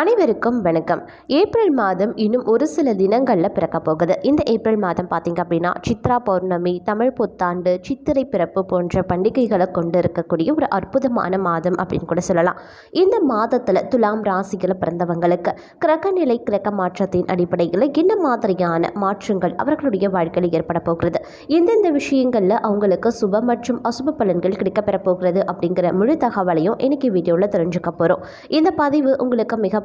அனைவருக்கும் வணக்கம். ஏப்ரல் மாதம் இன்னும் ஒரு சில தினங்களில் பிறக்க போகுது. இந்த ஏப்ரல் மாதம் பார்த்திங்க அப்படின்னா சித்ரா பௌர்ணமி தமிழ் புத்தாண்டு சித்திரை பிறப்பு போன்ற பண்டிகைகளை கொண்டு இருக்கக்கூடிய ஒரு அற்புதமான மாதம் அப்படின்னு கூட சொல்லலாம். இந்த மாதத்தில் துலாம் ராசிகளை பிறந்தவங்களுக்கு கிரகநிலை கிரக மாற்றத்தின் அடிப்படையில் என்ன மாதிரியான மாற்றங்கள் அவர்களுடைய வாழ்க்கையில் ஏற்பட போகிறது? எந்தெந்த விஷயங்களில் அவங்களுக்கு சுப மற்றும் அசுப பலன்கள் கிடைக்கப்பெற போகிறது அப்படிங்கிற முழு தகவலையும் இன்னைக்கு வீடியோவில் தெரிஞ்சுக்க போகிறோம் இந்த பதிவு உங்களுக்கு மிக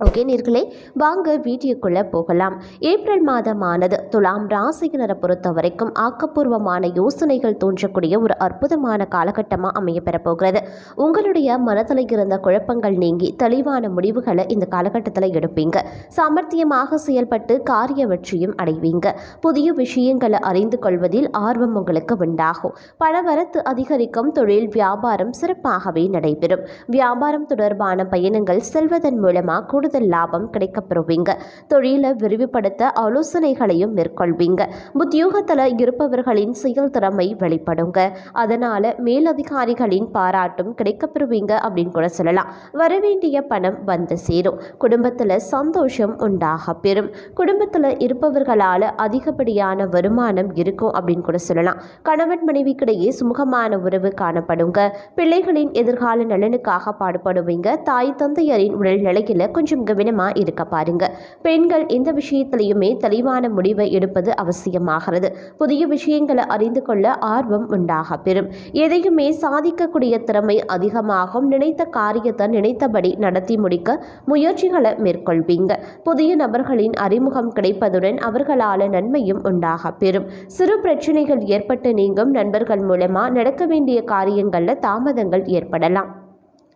ஓகே நேர்களே வாங்க வீடியோக்குள்ளே போகலாம். ஏப்ரல் மாதமானது துலாம் ராசியினரை பொறுத்த வரைக்கும் ஆக்கப்பூர்வமான யோசனைகள் தோன்றக்கூடிய ஒரு அற்புதமான காலகட்டமாக அமைய பெறப்போகிறது. உங்களுடைய மனத்தில் இருந்த குழப்பங்கள் நீங்கி தெளிவான முடிவுகளை இந்த காலகட்டத்தில் எடுப்பீங்க. சாமர்த்தியமாக செயல்பட்டு காரிய வெற்றியும் அடைவீங்க. புதிய விஷயங்களை அறிந்து கொள்வதில் ஆர்வம் உங்களுக்கு உண்டாகும். பணவரத்து அதிகரிக்கும் தொழில் வியாபாரம் சிறப்பாகவே நடைபெறும். வியாபாரம் தொடர்பான பயணங்கள் செல்வதன் மூலமாக கூடுதல் லாபம் கிடைக்கப்பெறுவீங்க. தொழிலை விரிவுபடுத்த ஆலோசனைகளையும் மேற்கொள்வீங்க. உத்தியோகத்தில் இருப்பவர்களின் செயல் திறமை வெளிப்படுங்க. அதனால் மேலதிகாரிகளின் பாராட்டும் கிடைக்கப்பெறுவீங்க அப்படின்னு கூட சொல்லலாம். வரவேண்டிய பணம் வந்து சேரும். குடும்பத்தில் சந்தோஷம் உண்டாக பெறும். குடும்பத்தில் இருப்பவர்களால் அதிகப்படியான வருமானம் இருக்கும் அப்படின்னு கூட சொல்லலாம். கணவன் மனைவிக்கிடையே சுமூகமான உறவு காணப்படுங்க. பிள்ளைகளின் எதிர்கால நலனுக்காக பாடுபடுவீங்க. தாய் தந்தையரின் உடல் நிலையில் கொஞ்சம் கவனமாக இருக்க பாருங்க. பெண்கள் இந்த விஷயத்திலையுமே தெளிவான முடிவை எடுப்பது அவசியமாகிறது. புதிய விஷயங்களை அறிந்து கொள்ள ஆர்வம் உண்டாக பெறும். எதையுமே சாதிக்கக்கூடிய திறமை அதிகமாகும். நினைத்த காரியத்தை நினைத்தபடி நடத்தி முடிக்க முயற்சிகளை மேற்கொள்வீங்க. புதிய நபர்களின் அறிமுகம் கிடைப்பதுடன் அவர்களால் நன்மையும் உண்டாக பெறும். சிறு பிரச்சனைகள் ஏற்பட்டு நீங்கும் நண்பர்கள் மூலமா நடக்க வேண்டிய காரியங்களில் தாமதங்கள் ஏற்படலாம்.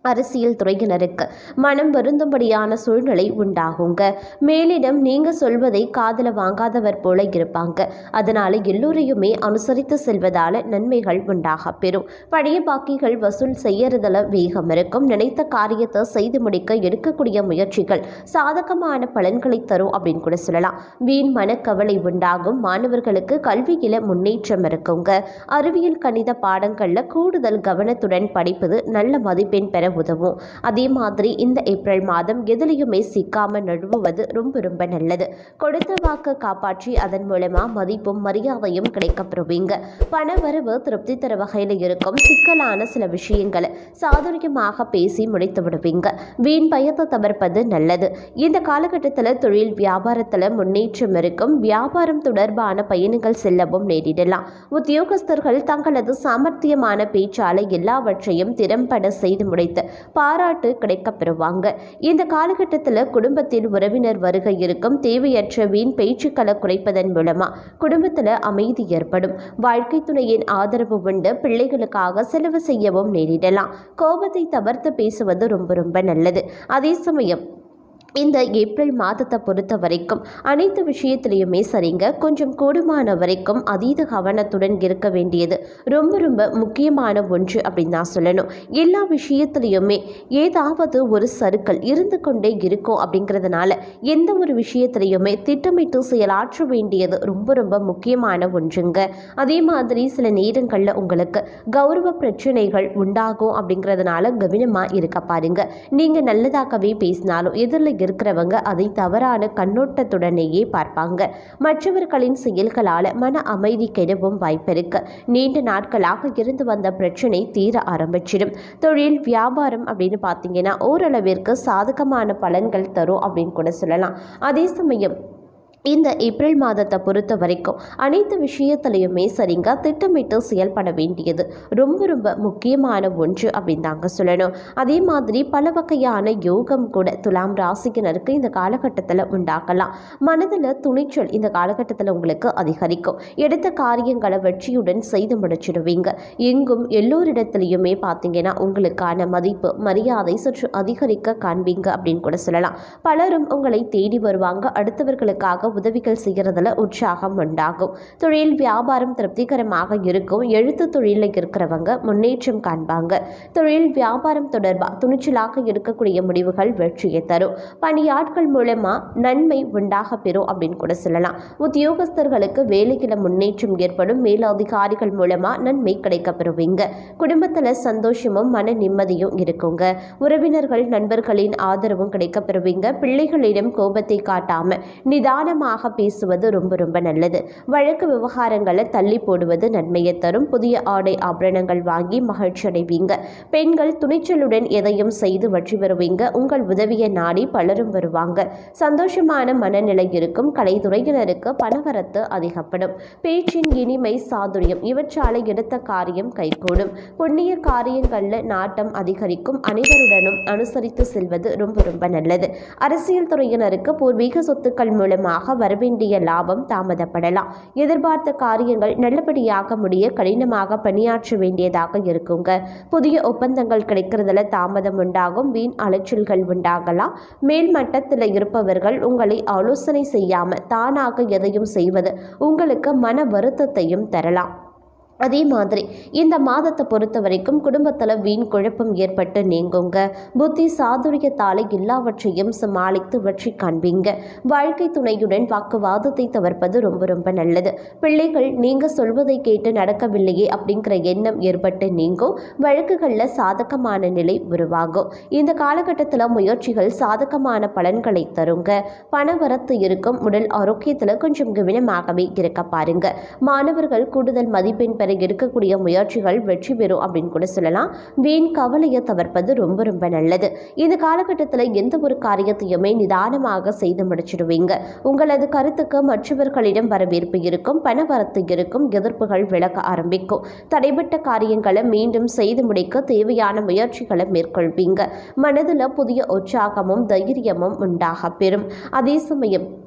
அரசியல் துறையினருக்கு மனம் வருந்தும்படியான சூழ்நிலை உண்டாகுங்க. மேலிடம் நீங்க சொல்வதை காதல வாங்காதவர் போல இருப்பாங்க. அதனால எல்லோரையுமே அனுசரித்து செல்வதால நன்மைகள் உண்டாக பெறும். பழைய பாக்கிகள் வசூல் செய்யறதுல வேகம் இருக்கும். நினைத்த காரியத்தை செய்து முடிக்க எடுக்கக்கூடிய முயற்சிகள் சாதகமான பலன்களை தரும் அப்படின்னு கூட சொல்லலாம். வீண் மனக்கவலை உண்டாகும். மாணவர்களுக்கு கல்வியில முன்னேற்றம் இருக்குங்க. அறிவியல் கணித பாடங்கள்ல கூடுதல் கவனத்துடன் படிப்பது நல்ல மதிப்பெண் பெற உதவும். அதே மாதிரி இந்த ஏப்ரல் மாதம் எதுலேயுமே சிக்காம நழுவுவது ரொம்ப ரொம்ப நல்லது. கொடுத்த வாக்கு காப்பாற்றி அதன் மூலமா மதிப்பும் மரியாதையும் கிடைக்கப்பெறுவீங்க. பண வரவு திருப்தி தர வகையில் இருக்கும் சிக்கலான சில விஷயங்களை சாதுரியமாக பேசி முடித்து விடுவீங்க. வீண் பயத்தை தவிர்ப்பது நல்லது. இந்த காலகட்டத்தில் தொழில் வியாபாரத்தில் முன்னேற்றம் இருக்கும். வியாபாரம் தொடர்பான பயணங்கள் செல்லவும் நேரிடலாம். உத்தியோகஸ்தர்கள் தங்களது சாமர்த்தியமான பேச்சாலை எல்லாவற்றையும் திறம்பட செய்து முடித்து பாராட்டு கிடைக்க பெறுவாங்க இந்த காலகட்டத்தில் குடும்பத்தில் உறவினர் வருகை இருக்கும் தேவையற்ற வீண் பேச்சுக்களை குறைப்பதன் மூலமா குடும்பத்தில் அமைதி ஏற்படும். வாழ்க்கை துணையின் ஆதரவு உண்டு பிள்ளைகளுக்காக செலவு செய்யவும் நேரிடலாம். கோபத்தை தவிர்த்து பேசுவது ரொம்ப ரொம்ப நல்லது. அதே சமயம் இந்த ஏப்ரல் மாதத்தை பொறுத்த வரைக்கும் அனைத்து விஷயத்துலையுமே சரிங்க. கொஞ்சம் கூடுமான வரைக்கும் அதீத கவனத்துடன் இருக்க வேண்டியது ரொம்ப ரொம்ப முக்கியமான ஒன்று அப்படின்னு தான் சொல்லணும். எல்லா விஷயத்துலையுமே ஏதாவது ஒரு சருக்கள் இருந்து கொண்டே இருக்கும் அப்படிங்கிறதுனால எந்த ஒரு விஷயத்துலையுமே திட்டமிட்டு செயலாற்ற வேண்டியது ரொம்ப ரொம்ப முக்கியமான ஒன்றுங்க. அதே மாதிரி சில நேரங்களில் உங்களுக்கு கௌரவ பிரச்சனைகள் உண்டாகும் அப்படிங்கிறதுனால கவனமாக இருக்க பாருங்க. நீங்கள் நல்லதாகவே பேசினாலும் எதிரில் இருக்கிறவங்க அதை தவறான கண்ணோட்டத்துடனேயே பார்ப்பாங்க. மற்றவர்களின் செயல்களால் மன அமைதி கெடவும் வாய்ப்பிருக்கு நீண்ட நாட்களாக இருந்து வந்த பிரச்சனை தீர ஆரம்பிச்சிடும். தொழில் வியாபாரம் அப்படின்னு பார்த்தீங்கன்னா ஓரளவிற்கு சாதகமான பலன்கள் தரும் அப்படின்னு கூட சொல்லலாம். அதே சமயம் இந்த ஏப்ரல் மாதத்தை பொறுத்த வரைக்கும் அனைத்து விஷயத்துலையுமே சரிங்க திட்டமிட்டு செயல்பட வேண்டியது. ரொம்ப ரொம்ப முக்கியமான ஒன்று அப்படின்னு தாங்க சொல்லணும். அதே மாதிரி பல வகையான யோகம் கூட துலாம் ராசிக்கினருக்கு இந்த காலகட்டத்தில் உண்டாக்கலாம். மனதில் துணிச்சல் இந்த காலகட்டத்தில் உங்களுக்கு அதிகரிக்கும். எடுத்த காரியங்களை வெற்றியுடன் செய்து முடிச்சிடுவீங்க. எங்கும் எல்லோரிடத்துலையுமே பார்த்தீங்கன்னா உங்களுக்கான மதிப்பு மரியாதை சற்று அதிகரிக்க காண்பீங்க அப்படின்னு கூட சொல்லலாம். பலரும் உங்களை தேடி வருவாங்க. அடுத்தவர்களுக்காக மூலமாக உதவிகள் செய்கிறதுல உற்சாகம் உண்டாகும். தொழில் வியாபாரம் திருப்திகரமாக இருக்கும். எழுத்து தொழிலில் இருக்கிறவங்க முன்னேற்றம் காண்பாங்க. தொழில் வியாபாரம் தொடர்பாக துணிச்சலாக எடுக்கக்கூடிய முடிவுகள் வெற்றியை தரும். பணியாட்கள் மூலமா நன்மை உண்டாக பெறும் அப்படின்னு கூட சொல்லலாம். உத்தியோகஸ்தர்களுக்கு வேலையில முன்னேற்றம் ஏற்படும். மேலதிகாரிகள் மூலமா நன்மை கிடைக்க பெறுவீங்க. குடும்பத்துல சந்தோஷமும் மன நிம்மதியும் இருக்குங்க. உறவினர்கள் நண்பர்களின் ஆதரவும் கிடைக்க பெறுவீங்க. பிள்ளைகளிடம் கோபத்தை காட்டாம நிதானமாக பேசுவது ரொம்ப ரொம்ப நல்லது. வழக்கு விவகாரங்களை தள்ளி போடுவது நன்மையை தரும். புதிய ஆடை ஆபரணங்கள் வாங்கி மகிழ்ச்சி அடைவீங்க. பெண்கள் துணிச்சலுடன் எதையும் செய்து வெற்றி பெறுவீங்க. உங்கள் உதவியை நாடி பலரும் வருவாங்க. சந்தோஷமான மனநிலை இருக்கும். கலைத்துறையினருக்கு பணவரத்து அதிகப்படும். பேச்சின் இனிமை சாதுரியம். இவற்றால் எடுத்த காரியம் கைகூடும். புண்ணிய காரியங்களில் நாட்டம் அதிகரிக்கும். அனைவருடனும் அனுசரித்து செல்வது ரொம்ப ரொம்ப நல்லது. அரசியல் துறையினருக்கு பூர்வீக சொத்துக்கள் மூலமாக வரவேண்டிய லாபம் தாமதப்படலாம். எதிர்பார்த்த காரியங்கள் நல்லபடியாக முடிய கடினமாக பணியாற்ற வேண்டியதாக இருக்குங்க. புதிய ஒப்பந்தங்கள் கிடைக்கிறதுல தாமதம் உண்டாகும் வீண் அலைச்சல்கள் உண்டாகலாம். மேல் மட்டத்தில் இருப்பவர்கள் உங்களை ஆலோசனை செய்யாம தானாக எதையும் செய்வது உங்களுக்கு மன வருத்தத்தையும் தரலாம். அதே மாதிரி இந்த மாதத்தை பொறுத்த வரைக்கும் குடும்பத்தில் வீண் குழப்பம் ஏற்பட்டு நீங்குங்க. புத்தி சாதுரியத்தால் எல்லாவற்றையும் சமாளித்து வெற்றி காண்பீங்க. வாழ்க்கை துணையுடன் வாக்குவாதத்தை தவிர்ப்பது ரொம்ப ரொம்ப நல்லது. பிள்ளைகள் நீங்கள் சொல்வதை கேட்டு நடக்கவில்லையே அப்படிங்கிற எண்ணம் ஏற்பட்டு நீங்கும். வழக்குகளில் சாதகமான நிலை உருவாகும். இந்த காலகட்டத்தில் முயற்சிகள் சாதகமான பலன்களை தருங்க. பணவரத்து இருக்கும் உடல் ஆரோக்கியத்தில் கொஞ்சம் கவனமாகவே இருக்க பாருங்க. மாணவர்கள் கூடுதல் மதிப்பெண் பெற எடுக்கக்கூடிய முயற்சிகள் வெற்றி பெறும் அப்படின்னு கூட சொல்லலாம். வீண் கவலையை தவிர்ப்பது ரொம்ப ரொம்ப நல்லது. இந்த காலகட்டத்தில் எந்த ஒரு காரியத்தையுமே நிதானமாக செய்து முடிச்சிடுவீங்க. உங்களது கருத்துக்கு மற்றவர்களிடம் வரவேற்பு இருக்கும் பணவரத்து இருக்கும் எதிர்ப்புகள் விலக ஆரம்பிக்கும். தடைபட்ட காரியங்களை மீண்டும் செய்து முடிக்க தேவையான முயற்சிகளை மேற்கொள்வீங்க. மனதில் புதிய உற்சாகமும் தைரியமும் உண்டாக பெறும். அதே சமயம்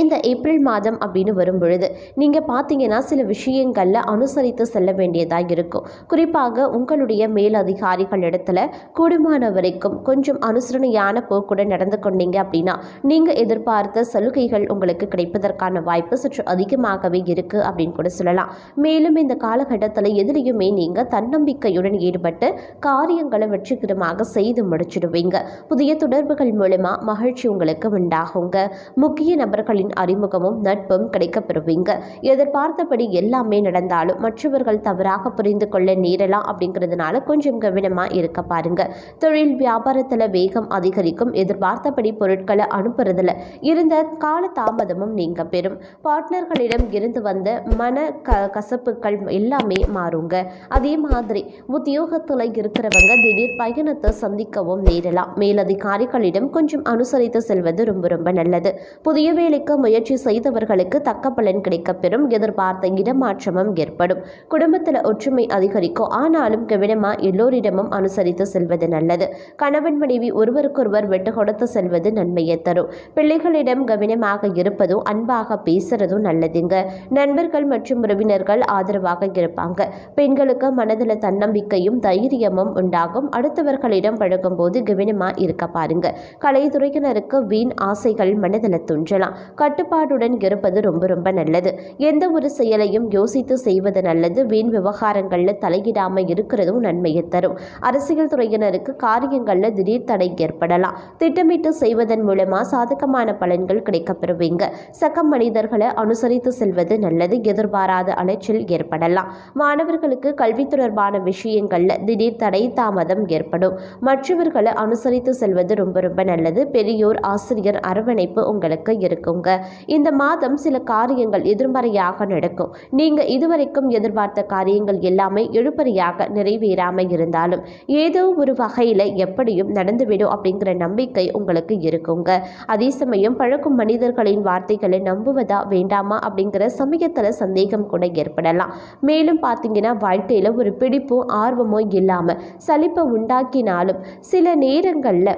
இந்த ஏப்ரல் மாதம் அப்படின்னு வரும் பொழுது நீங்கள் பார்த்தீங்கன்னா சில விஷயங்களில் அனுசரித்து செல்ல வேண்டியதாக இருக்கும். குறிப்பாக உங்களுடைய மேலதிகாரிகள் இடத்துல கூடுமான வரைக்கும் கொஞ்சம் அனுசரணையான போக்குடன் நடந்து கொண்டீங்க அப்படின்னா நீங்கள் எதிர்பார்த்த சலுகைகள் உங்களுக்கு கிடைப்பதற்கான வாய்ப்பு சற்று அதிகமாகவே இருக்குது அப்படின்னு கூட சொல்லலாம். மேலும் இந்த காலகட்டத்தில் எதிலையுமே நீங்கள் தன்னம்பிக்கையுடன் ஈடுபட்டு காரியங்களை வெற்றிகரமாக செய்து முடிச்சிடுவீங்க. புதிய தொடர்புகள் மூலமாக மகிழ்ச்சி உங்களுக்கு உண்டாகுங்க. முக்கிய நபர்களின் மற்றவர்களின் அறிமுகமும் நட்பும் கிடைக்கப்பெறுவீங்க. எதிர்பார்த்தபடி எல்லாமே நடந்தாலும் மற்றவர்கள் தவறாக புரிந்து கொள்ள நேரலாம் அப்படிங்கிறதுனால கொஞ்சம் கவனமாக இருக்க பாருங்க. தொழில் வியாபாரத்தில் வேகம் அதிகரிக்கும். எதிர்பார்த்தபடி பொருட்களை அனுப்புறதுல இருந்த கால தாமதமும் நீங்க பெறும். பார்ட்னர்களிடம் இருந்து வந்த மன க கசப்புகள் எல்லாமே மாறுங்க. அதே மாதிரி உத்தியோகத்தில் இருக்கிறவங்க திடீர் பயணத்தை சந்திக்கவும் நேரலாம். மேலதிகாரிகளிடம் கொஞ்சம் அனுசரித்து செல்வது ரொம்ப ரொம்ப நல்லது. புதிய வேலைக்கு முயற்சி செய்தவர்களுக்கு தக்க பலன் கிடைக்கப்பெறும். எதிர்பார்த்த இடமாற்றமும் ஏற்படும். குடும்பத்தில் ஒற்றுமை அதிகரிக்கும். ஆனாலும் கவனமா எல்லோரிடமும் அனுசரித்து செல்வது நல்லது. கணவன் மனைவி ஒருவருக்கொருவர் வெட்டு கொடுத்து செல்வது நன்மையை தரும். பிள்ளைகளிடம் கவனமாக இருப்பதும் அன்பாக பேசுறதும் நல்லதுங்க. நண்பர்கள் மற்றும் உறவினர்கள் ஆதரவாக இருப்பாங்க. பெண்களுக்கு மனதில் தன்னம்பிக்கையும் தைரியமும் உண்டாகும். அடுத்தவர்களிடம் பழகும்போது கவனமா இருக்க பாருங்க. கலைத்துறையினருக்கு வீண் ஆசைகள் மனதில் துன்றலாம். கட்டுப்பாடுடன் இருப்பது ரொம்ப ரொம்ப நல்லது. எந்த ஒரு செயலையும் யோசித்து செய்வது நல்லது. வீண் விவகாரங்களில் தலையிடாமல் இருக்கிறதும் நன்மையை தரும். அரசியல் துறையினருக்கு காரியங்களில் திடீர் தடை ஏற்படலாம். திட்டமிட்டு செய்வதன் மூலமா சாதகமான பலன்கள் கிடைக்கப்பெறுவீங்க. சக மனிதர்களை அனுசரித்து செல்வது நல்லது. எதிர்பாராத அலைச்சல் ஏற்படலாம். மாணவர்களுக்கு கல்வி தொடர்பான விஷயங்களில் திடீர் தடை தாமதம் ஏற்படும். மற்றவர்களை அனுசரித்து செல்வது ரொம்ப ரொம்ப நல்லது. பெரியோர் ஆசிரியர் அரவணைப்பு உங்களுக்கு இருக்குங்க. இந்த மாதம் சில காரியங்கள் எதிர்மறையாக நடக்கும். நீங்க இதுவரைக்கும் எதிர்பார்த்த காரியங்கள் எல்லாமே எழுப்பறையாக நிறைவேறாம இருந்தாலும் ஏதோ ஒரு வகையில எப்படியும் நடந்துவிடும் அப்படிங்கிற நம்பிக்கை உங்களுக்கு இருக்குங்க. அதே சமயம் பழக்கும் மனிதர்களின் வார்த்தைகளை நம்புவதா வேண்டாமா அப்படிங்கிற சமயத்துல சந்தேகம் கூட ஏற்படலாம். மேலும் பார்த்தீங்கன்னா வாழ்க்கையில ஒரு பிடிப்பும் ஆர்வமோ இல்லாம சலிப்பை உண்டாக்கினாலும் சில நேரங்களில்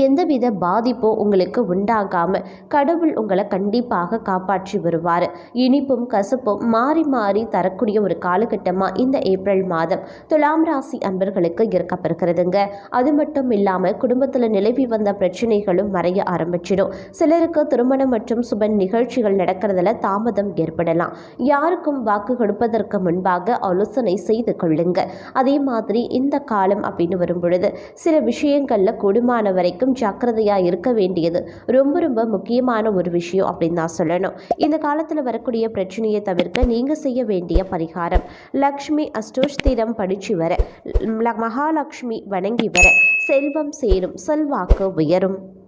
எந்தவித பாதிப்பும் உங்களுக்கு உண்டாகாமல் கடவுள் உங்களை கண்டிப்பாக காப்பாற்றி வருவார். இனிப்பும் கசப்பும் மாறி மாறி தரக்கூடிய ஒரு காலகட்டமாக இந்த ஏப்ரல் மாதம் துலாம் ராசி அன்பர்களுக்கு இருக்கப்பெறுகிறதுங்க. அது மட்டும் இல்லாமல் குடும்பத்தில் நிலவி வந்த பிரச்சனைகளும் மறைய ஆரம்பிச்சிடும். சிலருக்கு திருமணம் மற்றும் சுப நிகழ்ச்சிகள் நடக்கிறதுல தாமதம் ஏற்படலாம். யாருக்கும் வாக்கு கொடுப்பதற்கு முன்பாக ஆலோசனை செய்து கொள்ளுங்க. அதே மாதிரி இந்த காலம் அப்படின்னு வரும் பொழுது சில விஷயங்களில் கூடுமான வரைக்கும் ஜாக்கிரதையாக இருக்க வேண்டியது ரொம்ப ரொம்ப முக்கியமான ஒரு விஷயம் அப்படின்னு தான் சொல்லணும். இந்த காலத்தில் வரக்கூடிய பிரச்சனையை தவிர்க்க நீங்கள் செய்ய வேண்டிய பரிகாரம். லக்ஷ்மி அஷ்டோஷ்திரம் படிச்சு வர மகாலட்சுமி வணங்கி வர செல்வம் சேரும் செல்வாக்கு உயரும்.